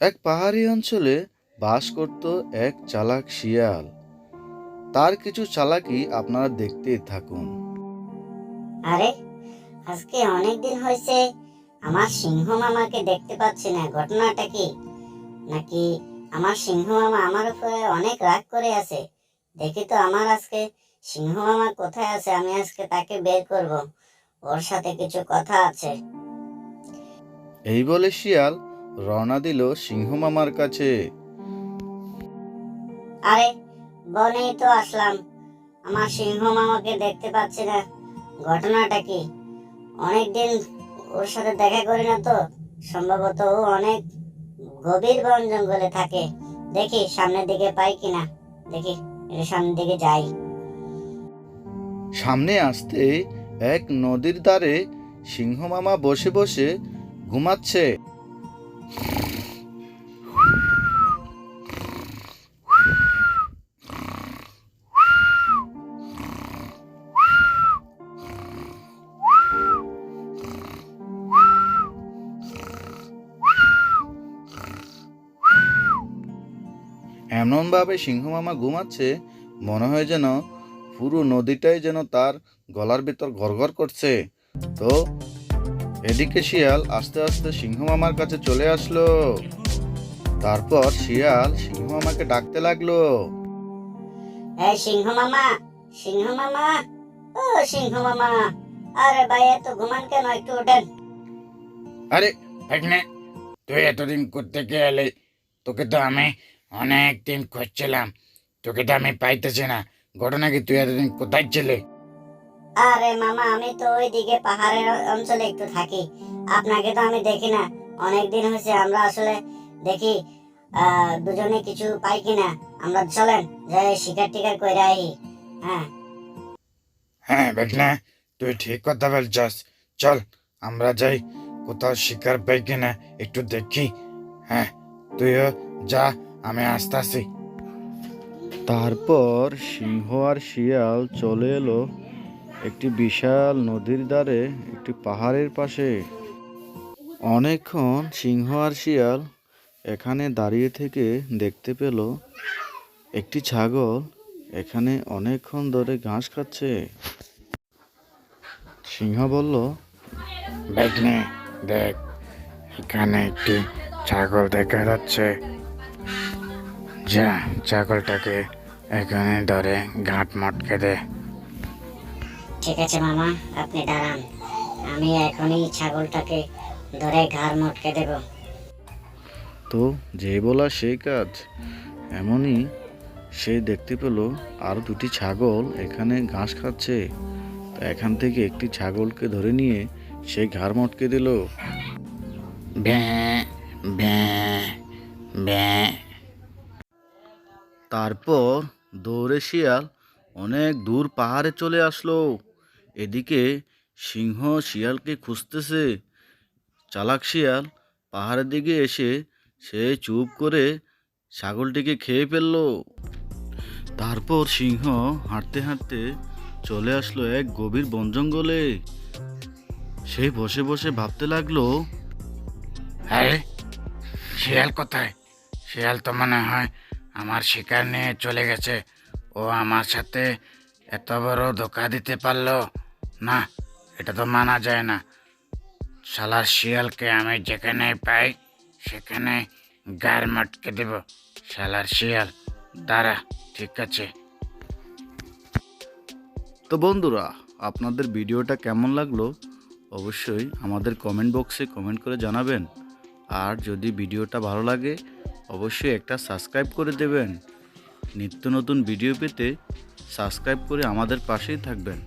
এক পাহাড়ি অঞ্চলে বাস করত এক চালাক শিয়াল। তার কিছু চালাকি আপনারা দেখতেই থাকুন। আরে আজকে অনেক দিন হয়েছে আমার সিংহ মামাকে দেখতে পাচ্ছি না ঘটনাটা কি? নাকি আমার সিংহ মামা আমার উপরে অনেক রাগ করে আছে? দেখি তো আমার আজকে সিংহ মামা কোথায় আছে আমি আজকে তাকে বের করব। ওর সাথে কিছু কথা আছে। এই বলে শিয়াল রওনা দিল সিংহ মামার কাছে। আরে বনেই তো আসলাম। আমার সিংহ মামাকে দেখতে পাচ্ছি না। ঘটনাটা কি? অনেকদিন ওর সাথে দেখা করি না তো। সম্ভবত ও অনেক গভীর বন জঙ্গলে থাকে। দেখি সামনের দিকে পাই কিনা দেখি সামনের দিকে যাই। সামনে আসতে এক নদীর ধারে সিংহ মামা বসে বসে ঘুমাচ্ছে। এমনভাবে সিংহ মামা ঘুমাচ্ছে, মনে হয় যেন পুরো নদীটাই যেন তার গলার ভিতর গড়গড় করছে। তো এদিকে শিয়াল আস্তে আস্তে সিংহ মামার কাছে চলে আসলো। তারপর শিয়াল সিংহ মামাকে ডাকতে লাগল। এই সিংহ মামা সিংহ মামা ও সিংহ মামা আরে ভাই এত ঘুমান কেন? একটু ওঠেন আরে ভাগ্নে তুই এতদিন থেকে এলে? তোকে তো আমি অনেক দিন খুঁজছিলাম। তোকে তো আমি পাইতেছি না। ঘটনা কি তুই এতদিন কোথায় ছিলে? আরে মামা আমি তো ওইদিকে পাহাড়ের অঞ্চলে একটু থাকি। আপনাকে তো আমি দেখি না। অনেক দিন হয়েছে আমরা আসলে দেখি দুজনে কিছু পাই কিনা। আমরা চলেন যাই শিকার টিকার কইরা আই হ্যাঁ। হ্যাঁ ভাগ্নে তুই ঠিক কথা বলছস। চল আমরা যাই কোথাও শিকার পাই কিনা একটু দেখি। হ্যাঁ তুইও যা আমি আসতেছি। তারপর সিংহ আর শিয়াল চলে এলো। একটি বিশাল নদীর ধারে, একটি পাহাড়ের পাশে। অনেকক্ষণ সিংহ আর শিয়াল এখানে দাঁড়িয়ে থেকে দেখতে পেল একটি ছাগল এখানে অনেকক্ষণ ধরে ঘাস খাচ্ছে। সিংহ বলল ভাগ্নে দেখ, এখানে একটি ছাগল দেখা যাচ্ছে। যা, ছাগলটাকে এখানে ধরে ঘাট মটকে দে। ঠিক আছে মামা আপনি দাঁড়ান। আমি এখনই ছাগলটাকে ধরে ঘাড় মটকে দেব। তো যে বলা সেই কাজ এমনই সে দেখতে পেল আর দুটি ছাগল এখানে ঘাস খাচ্ছে। তো এখান থেকে একটি ছাগলকে ধরে নিয়ে সে ঘাড় মটকে দিল। ব্যাঁ ব্যাঁ ব্যাঁ। তারপর দৌড়ে শিয়াল অনেক দূর পাহাড়ে চলে আসলো। এদিকে সিংহ শিয়ালকে খুঁজতেছে। চালাক শিয়াল পাহাড়ের দিকে এসে সে চুপ করে ছাগলটিকে খেয়ে ফেলল। তারপর সিংহ হাঁটতে হাঁটতে চলে আসলো এক গভীর বন জঙ্গলে। সে বসে বসে ভাবতে লাগল আরে শিয়াল কোথায়? শিয়াল তো মনে হয় আমার শিকার নিয়ে চলে গেছে। ও আমার সাথে এত বড় ধোকা দিতে পারল। না, এটা তো মানা যায় না। শালার শিয়ালকে আমি যেখানে পাই, সেখানে গার মটকে দেব। শালার শিয়াল, দাঁড়া, ঠিক আছে। তো বন্ধুরা, আপনাদের ভিডিওটা কেমন লাগল অবশ্যই আমাদের কমেন্ট বক্সে কমেন্ট করে জানাবেন। আর যদি ভিডিওটা ভালো লাগে, অবশ্যই একটা সাবস্ক্রাইব করে দেবেন। নিত্য নতুন ভিডিও পেতে সাবস্ক্রাইব করে আমাদের পাশেই থাকবেন।